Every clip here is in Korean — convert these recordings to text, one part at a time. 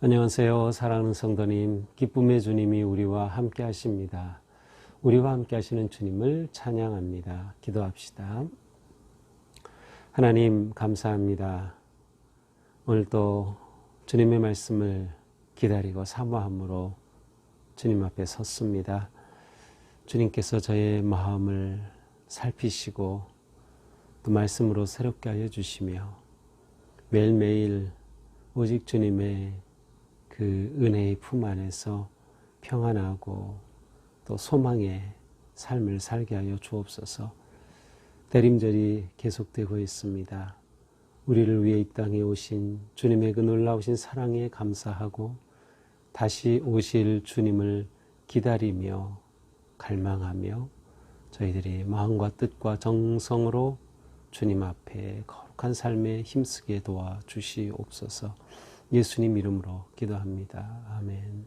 안녕하세요. 사랑하는 성도님, 기쁨의 주님이 우리와 함께 하십니다. 우리와 함께 하시는 주님을 찬양합니다. 기도합시다. 하나님, 감사합니다. 오늘도 주님의 말씀을 기다리고 사모함으로 주님 앞에 섰습니다. 주님께서 저의 마음을 살피시고 또 말씀으로 새롭게 하여 주시며 매일매일 오직 주님의 그 은혜의 품 안에서 평안하고 또 소망의 삶을 살게 하여 주옵소서. 대림절이 계속되고 있습니다. 우리를 위해 이 땅에 오신 주님의 그 놀라우신 사랑에 감사하고 다시 오실 주님을 기다리며 갈망하며 저희들이 마음과 뜻과 정성으로 주님 앞에 거룩한 삶에 힘쓰게 도와 주시옵소서. 예수님 이름으로 기도합니다. 아멘.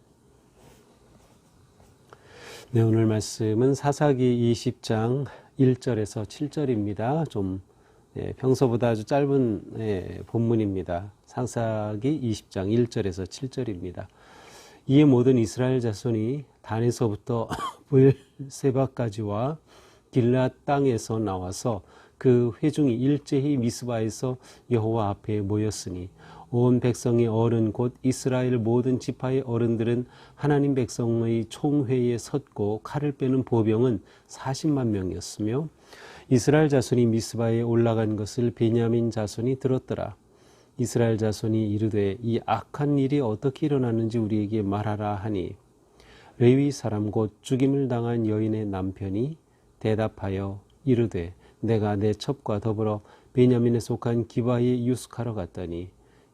네, 오늘 말씀은 사사기 20장 1절에서 7절입니다. 좀 예, 평소보다 아주 짧은 예, 본문입니다. 사사기 20장 1절에서 7절입니다. 이에 모든 이스라엘 자손이 단에서부터 부엘세바까지와 길랏 땅에서 나와서 그 회중이 일제히 미스바에서 여호와 앞에 모였으니 온 백성의 어른 곧 이스라엘 모든 지파의 어른들은 하나님 백성의 총회에 섰고 칼을 빼는 보병은 40만 명이었으며 이스라엘 자손이 미스바에 올라간 것을 베냐민 자손이 들었더라. 이스라엘 자손이 이르되 이 악한 일이 어떻게 일어났는지 우리에게 말하라 하니 레위 사람 곧 죽임을 당한 여인의 남편이 대답하여 이르되 내가 내 첩과 더불어 베냐민에 속한 기바에 유숙하러 갔더니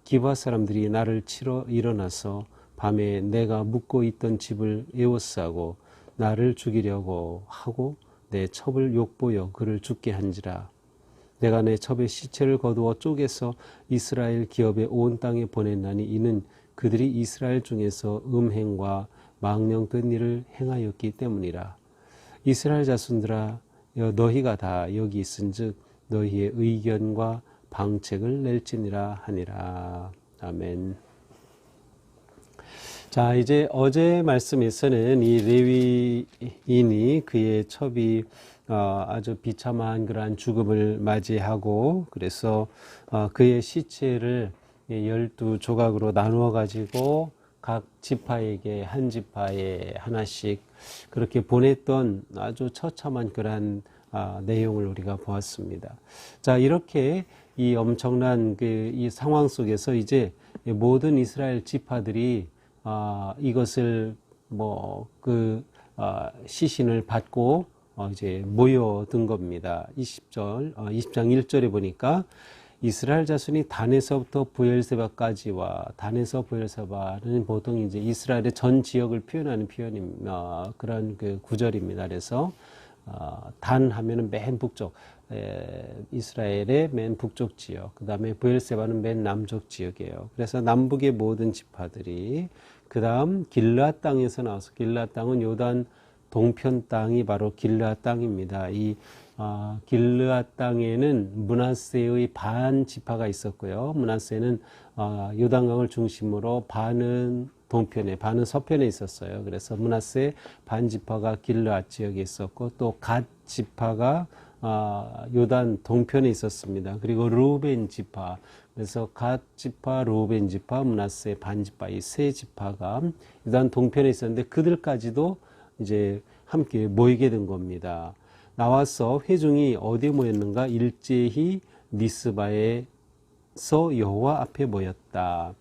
기바 사람들이 나를 치러 일어나서 밤에 내가 묵고 있던 집을 에워싸고 나를 죽이려고 하고 내 첩을 욕보여 그를 죽게 한지라. 내가 내 첩의 시체를 거두어 쪼개서 이스라엘 기업의 온 땅에 보냈나니 이는 그들이 이스라엘 중에서 음행과 망령 된 일을 행하였기 때문이라. 이스라엘 자손들아 너희가 다 여기 있은즉 너희의 의견과 방책을 낼지니라 하니라. 아멘. 자, 이제 어제 말씀에서는 이 레위인이 그의 첩이 어, 아주 비참한 그러한 죽음을 맞이하고 그래서 어, 그의 시체를 열두 조각으로 나누어 가지고 각 지파에게 한 지파에 하나씩 그렇게 보냈던 아주 처참한 그러한 아, 내용을 우리가 보았습니다. 자, 이렇게 이 엄청난 그 이 상황 속에서 이제 모든 이스라엘 지파들이 아, 이것을 뭐그 아, 시신을 받고 어, 이제 모여든 겁니다. 20절, 어, 20장 1절에 보니까 이스라엘 자손이 단에서부터 부엘세바까지와 단에서 부엘세바는 보통 이제 이스라엘의 전 지역을 표현하는 표현입니다. 어, 그런 그 구절입니다. 그래서 어, 단 하면은 맨 북쪽 에, 이스라엘의 맨 북쪽 지역, 그 다음에 부엘세바는 맨 남쪽 지역이에요. 그래서 남북의 모든 지파들이 그 다음 길라 땅에서 나와서 길라 땅은 요단 동편 땅이 바로 길라 땅입니다. 이 어, 길르아 땅에는 문하세의 반 지파가 있었고요. 문하세는 어, 요단강을 중심으로 반은 동편에 반은 서편에 있었어요. 그래서 문하세 반 지파가 길르아 지역에 있었고 또 갓 지파가 어, 요단 동편에 있었습니다. 그리고 루벤 지파 그래서 갓 지파, 루벤 지파, 문하세 반 지파 이 세 지파가 요단 동편에 있었는데 그들까지도 이제 함께 모이게 된 겁니다. 나와서 회중이 어디에 모였는가? 일제히 미스바에서 여호와 앞에 모였다.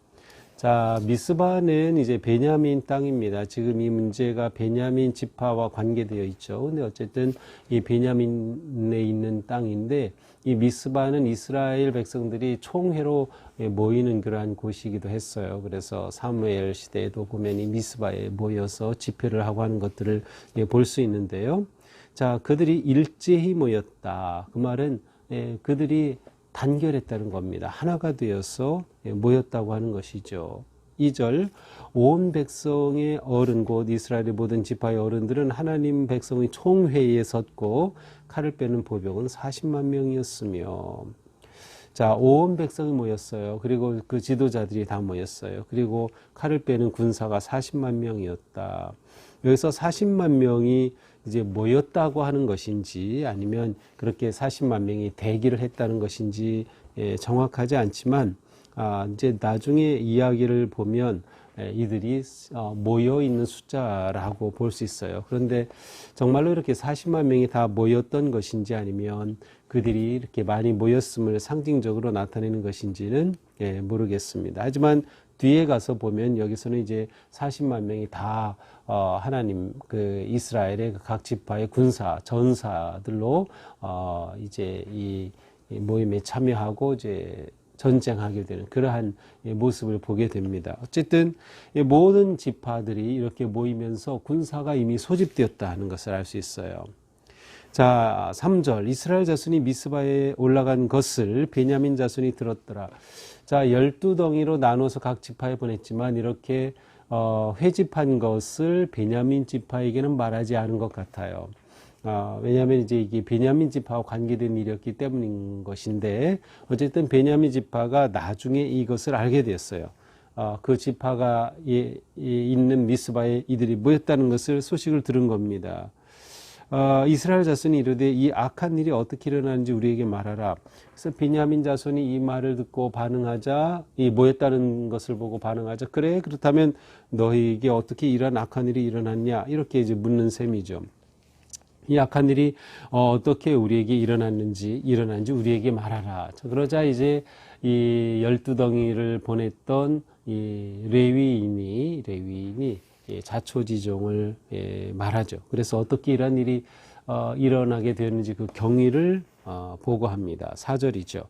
자, 미스바는 이제 베냐민 땅입니다. 지금 이 문제가 베냐민 지파와 관계되어 있죠. 근데 어쨌든 이 베냐민에 있는 땅인데 이 미스바는 이스라엘 백성들이 총회로 모이는 그러한 곳이기도 했어요. 그래서 사무엘 시대에도 보면 이 미스바에 모여서 집회를 하고 하는 것들을 볼 수 있는데요. 자, 그들이 일제히 모였다. 그 말은 예, 그들이 단결했다는 겁니다. 하나가 되어서 예, 모였다고 하는 것이죠. 2절 온 백성의 어른 곧 이스라엘의 모든 지파의 어른들은 하나님 백성의 총회에 섰고 칼을 빼는 보병은 40만 명이었으며 자, 온 백성이 모였어요. 그리고 그 지도자들이 다 모였어요. 그리고 칼을 빼는 군사가 40만 명이었다. 여기서 40만 명이 이제 모였다고 하는 것인지 아니면 그렇게 40만 명이 대기를 했다는 것인지 예, 정확하지 않지만 아, 이제 나중에 이야기를 보면 예, 이들이 어, 모여 있는 숫자라고 볼 수 있어요. 그런데 정말로 이렇게 40만 명이 다 모였던 것인지 아니면 그들이 이렇게 많이 모였음을 상징적으로 나타내는 것인지는 예, 모르겠습니다. 하지만 뒤에 가서 보면 여기서는 이제 40만 명이 다 어, 하나님 그 이스라엘의 그각 지파의 군사 전사들로 어, 이제 이, 이 모임에 참여하고 이제 전쟁하게 되는 그러한 예, 모습을 보게 됩니다. 어쨌든 이 모든 지파들이 이렇게 모이면서 군사가 이미 소집되었다 하는 것을 알 수 있어요. 자, 3절. 이스라엘 자손이 미스바에 올라간 것을 베냐민 자손이 들었더라. 자, 열두 덩이로 나눠서 각 지파에 보냈지만 이렇게 어, 회집한 것을 베냐민 지파에게는 말하지 않은 것 같아요. 어, 왜냐하면 이제 이게 베냐민 지파와 관계된 일이었기 때문인 것인데 어쨌든 베냐민 지파가 나중에 이것을 알게 되었어요. 어, 그 지파가 예, 예, 있는 미스바에 이들이 모였다는 것을 소식을 들은 겁니다. 어, 이스라엘 자손이 이르되 이 악한 일이 어떻게 일어나는지 우리에게 말하라. 그래서 베냐민 자손이 이 말을 듣고 반응하자, 이 모였다는 것을 보고 반응하자. 그래 그렇다면 너희에게 어떻게 이런 악한 일이 일어났냐 이렇게 이제 묻는 셈이죠. 이 악한 일이 어, 어떻게 우리에게 일어났는지 일어난지 우리에게 말하라. 자, 그러자 이제 이 열두 덩이를 보냈던 이 레위인이 레위인이 예, 자초지종을 예, 말하죠. 그래서 어떻게 이런 일이 어, 일어나게 되었는지 그 경위를 어, 보고합니다. 사절이죠.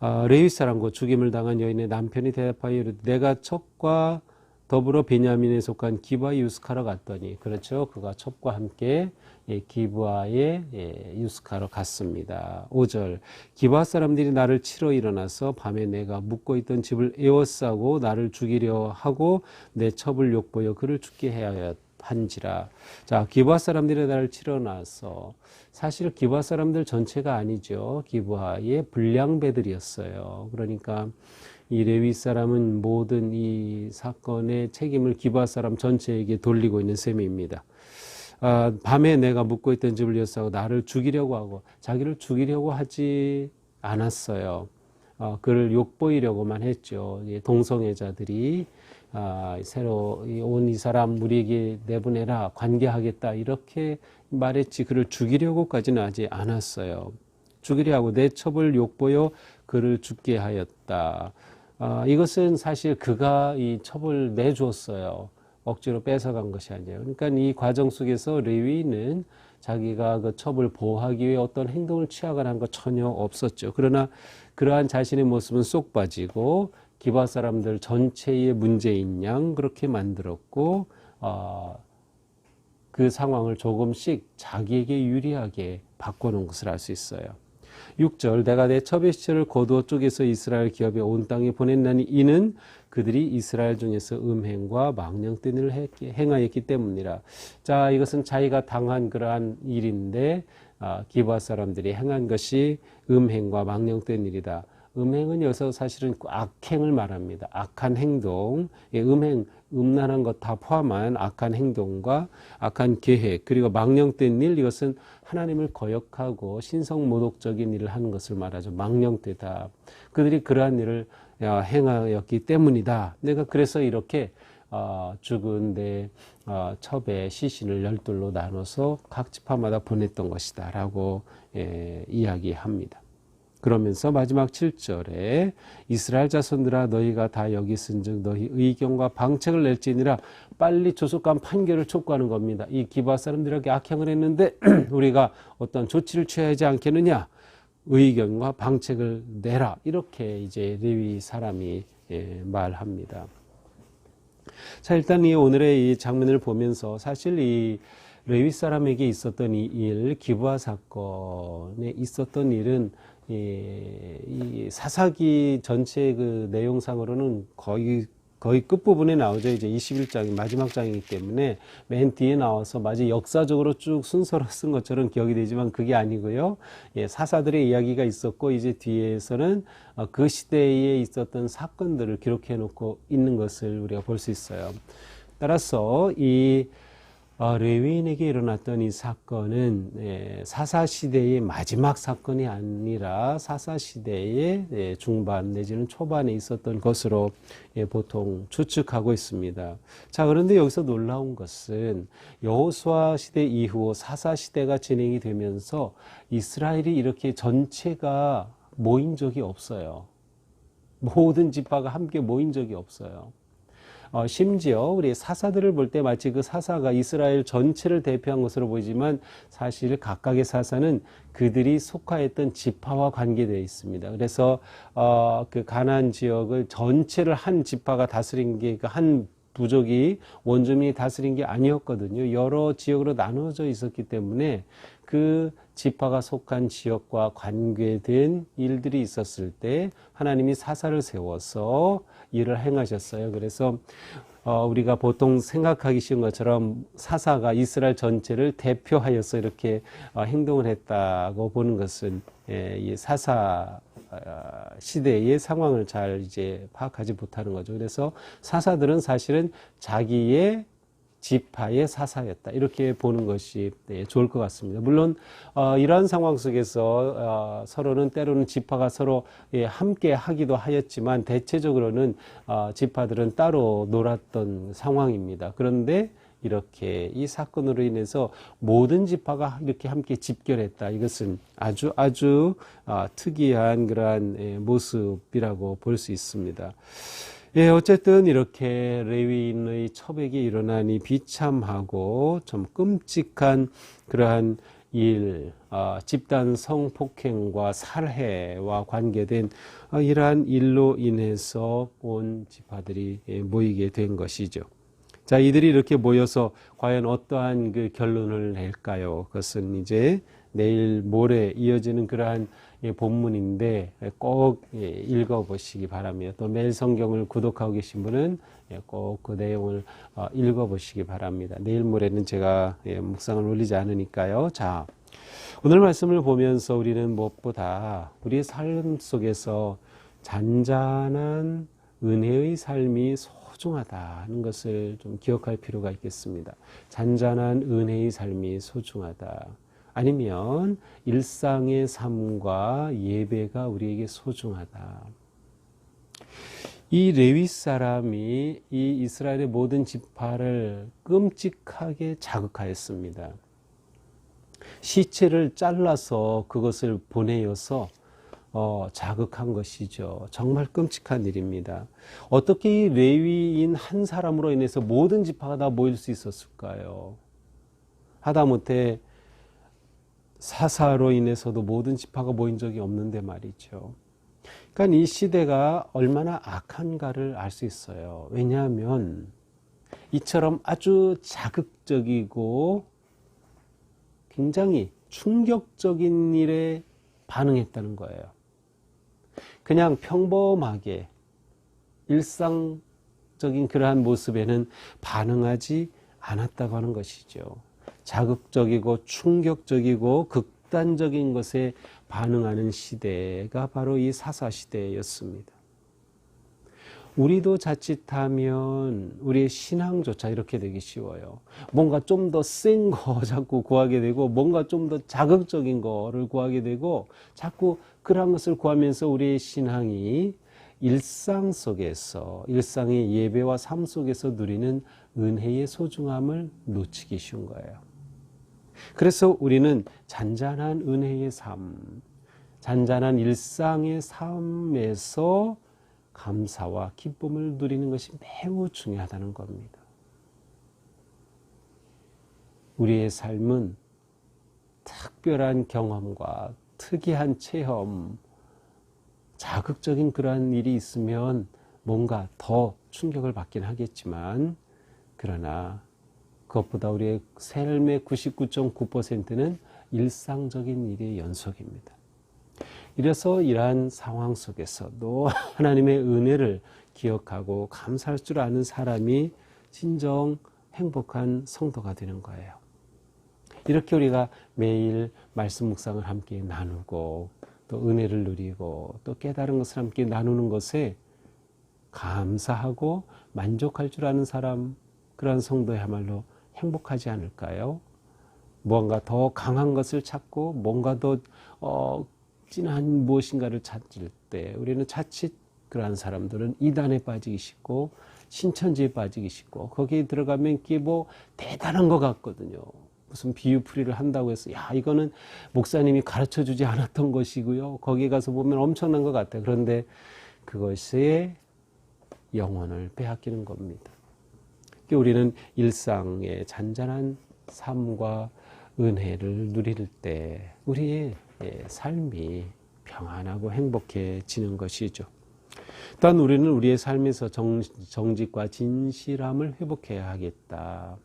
어, 레위 사람과 죽임을 당한 여인의 남편이 대답하여 이르되 내가 첩과 더불어 베냐민에 속한 기브아 유스카로 갔더니 그렇죠. 그가 첩과 함께 예, 기브아에 예, 유스카로 갔습니다. 5절 기브아 사람들이 나를 치러 일어나서 밤에 내가 묵고 있던 집을 에워싸고 나를 죽이려 하고 내 첩을 욕보여 그를 죽게 해야 한지라. 자, 기브아 사람들이 나를 치러 나서 사실 기브아 사람들 전체가 아니죠. 기브아의 불량배들이었어요. 그러니까 이 레위 사람은 모든 이 사건의 책임을 기브아 사람 전체에게 돌리고 있는 셈입니다. 아, 밤에 내가 묵고 있던 집을 여사고 나를 죽이려고 하고 자기를 죽이려고 하지 않았어요. 어, 그를 욕보이려고만 했죠. 이 동성애자들이 아, 새로 온 이 사람 우리에게 내보내라 관계하겠다 이렇게 말했지 그를 죽이려고까지는 하지 않았어요. 죽이려 하고 내 첩을 욕보여 그를 죽게 하였다. 아, 이것은 사실 그가 이 첩을 내주었어요. 억지로 뺏어간 것이 아니에요. 그러니까 이 과정 속에서 레위는 자기가 그 첩을 보호하기 위해 어떤 행동을 취하거나 한 것 전혀 없었죠. 그러나 그러한 자신의 모습은 쏙 빠지고 기바 사람들 전체의 문제인 양 그렇게 만들었고 어, 그 상황을 조금씩 자기에게 유리하게 바꿔놓은 것을 알 수 있어요. 6절 내가 내 첩의 시체를 고도 쪽에서 이스라엘 기업에 온 땅에 보냈나니 이는 그들이 이스라엘 중에서 음행과 망령된 일을 행하였기 때문이라. 자 이것은 자기가 당한 그러한 일인데 아, 기바 사람들이 행한 것이 음행과 망령된 일이다. 음행은 여기서 사실은 악행을 말합니다. 악한 행동, 예, 음행, 음란한 것 다 포함한 악한 행동과 악한 계획, 그리고 망령된 일, 이것은 하나님을 거역하고 신성모독적인 일을 하는 것을 말하죠. 망령되다. 그들이 그러한 일을 어, 행하였기 때문이다. 내가 그래서 이렇게 어, 죽은 내 어, 첩의 시신을 열둘로 나눠서 각 지파마다 보냈던 것이다 라고 예, 이야기합니다. 그러면서 마지막 7절에 이스라엘 자손들아 너희가 다 여기 있은즉 너희 의견과 방책을 낼지니라 빨리 조속한 판결을 촉구하는 겁니다. 이 기바 사람들에게 악행을 했는데 우리가 어떤 조치를 취해야 하지 않겠느냐? 의견과 방책을 내라. 이렇게 이제 레위 사람이 예, 말합니다. 자, 일단 이 오늘의 이 장면을 보면서 사실 이 레위 사람에게 있었던 이 일, 기부하 사건에 있었던 일은 이, 이 사사기 전체 그 내용상으로는 거의 거의 끝부분에 나오죠. 이제 21장이 마지막 장이기 때문에 맨 뒤에 나와서 마치 역사적으로 쭉 순서로 쓴 것처럼 기억이 되지만 그게 아니고요. 예, 사사들의 이야기가 있었고 이제 뒤에서는 어, 그 시대에 있었던 사건들을 기록해 놓고 있는 것을 우리가 볼 수 있어요. 따라서 이 어, 레위인에게 일어났던 이 사건은 예, 사사 시대의 마지막 사건이 아니라 사사 시대의 예, 중반 내지는 초반에 있었던 것으로 예, 보통 추측하고 있습니다. 자 그런데 여기서 놀라운 것은 여호수아 시대 이후 사사 시대가 진행이 되면서 이스라엘이 이렇게 전체가 모인 적이 없어요. 모든 지파가 함께 모인 적이 없어요. 어, 심지어 우리 사사들을 볼 때 마치 그 사사가 이스라엘 전체를 대표한 것으로 보이지만 사실 각각의 사사는 그들이 속하였던 지파와 관계되어 있습니다. 그래서 어, 그 가나안 지역을 전체를 한 지파가 다스린 게그한 부족이 원주민이 다스린 게 아니었거든요. 여러 지역으로 나누어져 있었기 때문에 그 지파가 속한 지역과 관계된 일들이 있었을 때 하나님이 사사를 세워서 일을 행하셨어요. 그래서 어, 우리가 보통 생각하기 쉬운 것처럼 사사가 이스라엘 전체를 대표하여서 이렇게 어, 행동을 했다고 보는 것은 예, 이 사사 어, 시대의 상황을 잘 이제 파악하지 못하는 거죠. 그래서 사사들은 사실은 자기의 지파의 사사였다 이렇게 보는 것이 네, 좋을 것 같습니다. 물론 어, 이러한 상황 속에서 어, 서로는 때로는 지파가 서로 예, 함께 하기도 하였지만 대체적으로는 어, 지파들은 따로 놀았던 상황입니다. 그런데 이렇게 이 사건으로 인해서 모든 지파가 이렇게 함께 집결했다. 이것은 아주 아주 어, 특이한 그러한 예, 모습이라고 볼 수 있습니다. 예, 어쨌든 이렇게 레위인의 처백이 일어나니 비참하고 좀 끔찍한 그러한 일, 어, 집단 성폭행과 살해와 관계된 어, 이러한 일로 인해서 온 지파들이 예, 모이게 된 것이죠. 자, 이들이 이렇게 모여서 과연 어떠한 그 결론을 낼까요? 그것은 이제 내일 모레 이어지는 그러한 예, 본문인데 꼭 예, 읽어보시기 바랍니다. 또 매일 성경을 구독하고 계신 분은 예, 꼭그 내용을 어, 읽어보시기 바랍니다. 내일 모레는 제가 묵상을 올리지 않으니까요. 자, 오늘 말씀을 보면서 우리는 무엇보다 우리의 삶 속에서 잔잔한 은혜의 삶이 소중하다는 것을 좀 기억할 필요가 있겠습니다. 잔잔한 은혜의 삶이 소중하다. 아니면 일상의 삶과 예배가 우리에게 소중하다. 이 레위 사람이 이 이스라엘의 모든 지파를 끔찍하게 자극하였습니다. 시체를 잘라서 그것을 보내어서 어, 자극한 것이죠. 정말 끔찍한 일입니다. 어떻게 이 레위인 한 사람으로 인해서 모든 지파가 다 모일 수 있었을까요? 하다못해 사사로 인해서도 모든 지파가 모인 적이 없는데 말이죠. 그러니까 이 시대가 얼마나 악한가를 알 수 있어요. 왜냐하면 이처럼 아주 자극적이고 굉장히 충격적인 일에 반응했다는 거예요. 그냥 평범하게 일상적인 그러한 모습에는 반응하지 않았다고 하는 것이죠. 자극적이고 충격적이고 극단적인 것에 반응하는 시대가 바로 이 사사 시대였습니다. 우리도 자칫하면 우리의 신앙조차 이렇게 되기 쉬워요. 뭔가 좀 더 센 거 자꾸 구하게 되고, 뭔가 좀 더 자극적인 거를 구하게 되고, 자꾸 그러한 것을 구하면서 우리의 신앙이 일상 속에서, 일상의 예배와 삶 속에서 누리는 은혜의 소중함을 놓치기 쉬운 거예요. 그래서 우리는 잔잔한 은혜의 삶, 잔잔한 일상의 삶에서 감사와 기쁨을 누리는 것이 매우 중요하다는 겁니다. 우리의 삶은 특별한 경험과 특이한 체험, 자극적인 그러한 일이 있으면 뭔가 더 충격을 받긴 하겠지만, 그러나 그것보다 우리의 삶의 99.9%는 일상적인 일의 연속입니다. 이래서 이러한 상황 속에서도 하나님의 은혜를 기억하고 감사할 줄 아는 사람이 진정 행복한 성도가 되는 거예요. 이렇게 우리가 매일 말씀 묵상을 함께 나누고 또 은혜를 누리고 또 깨달은 것을 함께 나누는 것에 감사하고 만족할 줄 아는 사람 그러한 성도야말로 행복하지 않을까요? 무언가 더 강한 것을 찾고 뭔가 더 어, 진한 무엇인가를 찾을 때 우리는 자칫 그러한 사람들은 이단에 빠지기 쉽고 신천지에 빠지기 쉽고 거기에 들어가면 그게 뭐 대단한 것 같거든요. 무슨 비유풀이를 한다고 해서 야 이거는 목사님이 가르쳐 주지 않았던 것이고요. 거기 가서 보면 엄청난 것 같아요. 그런데 그것의 영혼을 빼앗기는 겁니다. 우리는 일상의 잔잔한 삶과 은혜를 누릴 때 우리의 삶이 평안하고 행복해지는 것이죠. 또한 우리는 우리의 삶에서 정, 정직과 진실함을 회복해야 하겠다.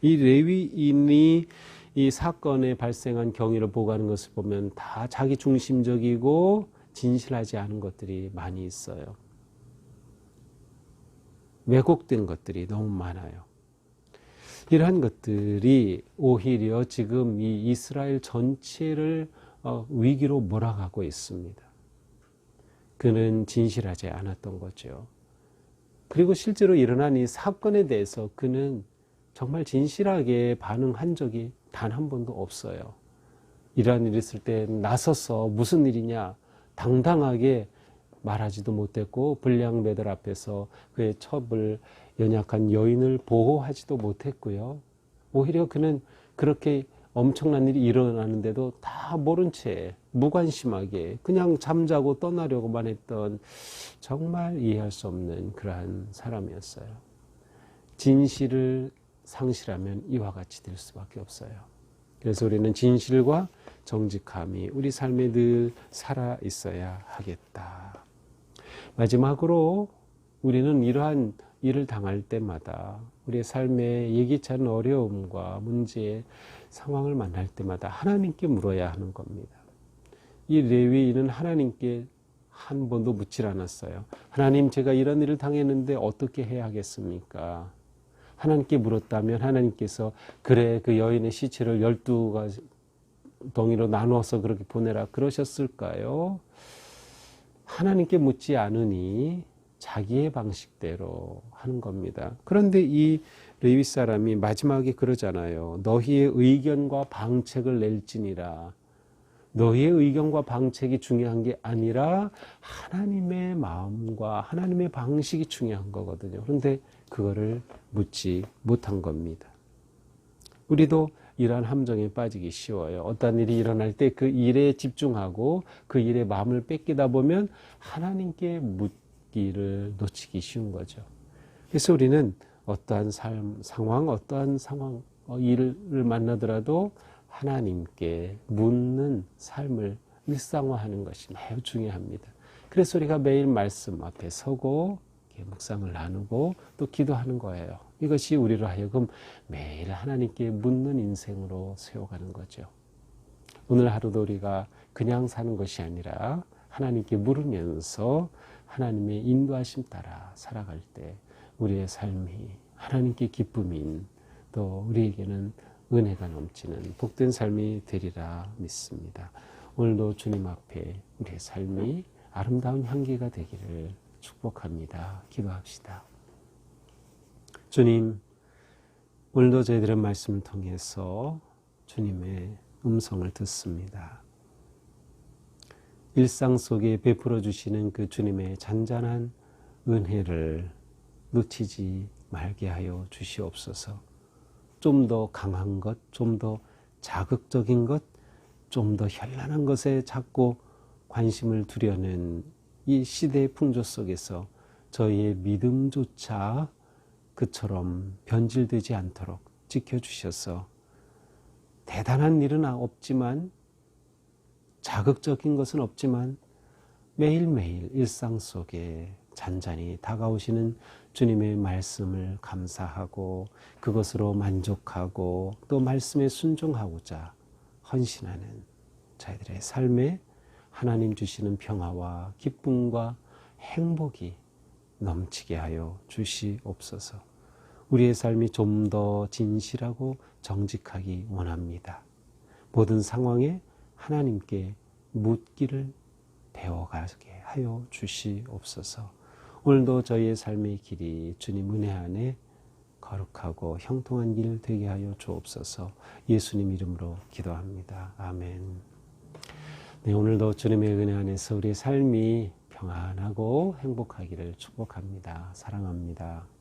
이 레위인이 이 사건에 발생한 경위를 보고하는 것을 보면 다 자기 중심적이고 진실하지 않은 것들이 많이 있어요. 왜곡된 것들이 너무 많아요. 이러한 것들이 오히려 지금 이 이스라엘 전체를 어, 위기로 몰아가고 있습니다. 그는 진실하지 않았던 거죠. 그리고 실제로 일어난 이 사건에 대해서 그는 정말 진실하게 반응한 적이 단 한 번도 없어요. 이러한 일이 있을 때 나서서 무슨 일이냐 당당하게 말하지도 못했고 불량배들 앞에서 그의 첩을 연약한 여인을 보호하지도 못했고요. 오히려 그는 그렇게 엄청난 일이 일어나는데도 다 모른 채 무관심하게 그냥 잠자고 떠나려고만 했던 정말 이해할 수 없는 그러한 사람이었어요. 진실을 상실하면 이와 같이 될 수밖에 없어요. 그래서 우리는 진실과 정직함이 우리 삶에 늘 살아 있어야 하겠다. 마지막으로 우리는 이러한 일을 당할 때마다 우리의 삶에 예기치 않은 어려움과 문제, 상황을 만날 때마다 하나님께 물어야 하는 겁니다. 이 레위인은 하나님께 한 번도 묻질 않았어요. 하나님, 제가 이런 일을 당했는데 어떻게 해야 하겠습니까? 하나님께 물었다면 하나님께서 그래 그 여인의 시체를 열두 가지 덩이로 나누어서 그렇게 보내라 그러셨을까요? 하나님께 묻지 않으니 자기의 방식대로 하는 겁니다. 그런데 이 레위 사람이 마지막에 그러잖아요. 너희의 의견과 방책을 낼지니라. 너희의 의견과 방책이 중요한 게 아니라 하나님의 마음과 하나님의 방식이 중요한 거거든요. 그런데 그거를 묻지 못한 겁니다. 우리도 이러한 함정에 빠지기 쉬워요. 어떤 일이 일어날 때 그 일에 집중하고 그 일에 마음을 뺏기다 보면 하나님께 묻 길을 놓치기 쉬운 거죠. 그래서 우리는 어떠한 삶, 상황, 어떠한 상황, 어, 일을 만나더라도 하나님께 묻는 삶을 일상화하는 것이 매우 중요합니다. 그래서 우리가 매일 말씀 앞에 서고 묵상을 나누고 또 기도하는 거예요. 이것이 우리로 하여금 매일 하나님께 묻는 인생으로 세워가는 거죠. 오늘 하루도 우리가 그냥 사는 것이 아니라 하나님께 물으면서 하나님의 인도하심 따라 살아갈 때 우리의 삶이 하나님께 기쁨인 또 우리에게는 은혜가 넘치는 복된 삶이 되리라 믿습니다. 오늘도 주님 앞에 우리의 삶이 아름다운 향기가 되기를 축복합니다. 기도합시다. 주님, 오늘도 저희들의 말씀을 통해서 주님의 음성을 듣습니다. 일상 속에 베풀어 주시는 그 주님의 잔잔한 은혜를 놓치지 말게 하여 주시옵소서. 좀 더 강한 것, 좀 더 자극적인 것, 좀 더 현란한 것에 자꾸 관심을 두려는 이 시대의 풍조 속에서 저희의 믿음조차 그처럼 변질되지 않도록 지켜주셔서 대단한 일은 없지만 자극적인 것은 없지만 매일매일 일상 속에 잔잔히 다가오시는 주님의 말씀을 감사하고 그것으로 만족하고 또 말씀에 순종하고자 헌신하는 저희들의 삶에 하나님 주시는 평화와 기쁨과 행복이 넘치게 하여 주시옵소서. 우리의 삶이 좀 더 진실하고 정직하기 원합니다. 모든 상황에 하나님께 묻기를 배워가게 하여 주시옵소서. 오늘도 저희의 삶의 길이 주님 은혜 안에 거룩하고 형통한 길 되게 하여 주옵소서. 예수님 이름으로 기도합니다. 아멘. 네, 오늘도 주님의 은혜 안에서 우리의 삶이 평안하고 행복하기를 축복합니다. 사랑합니다.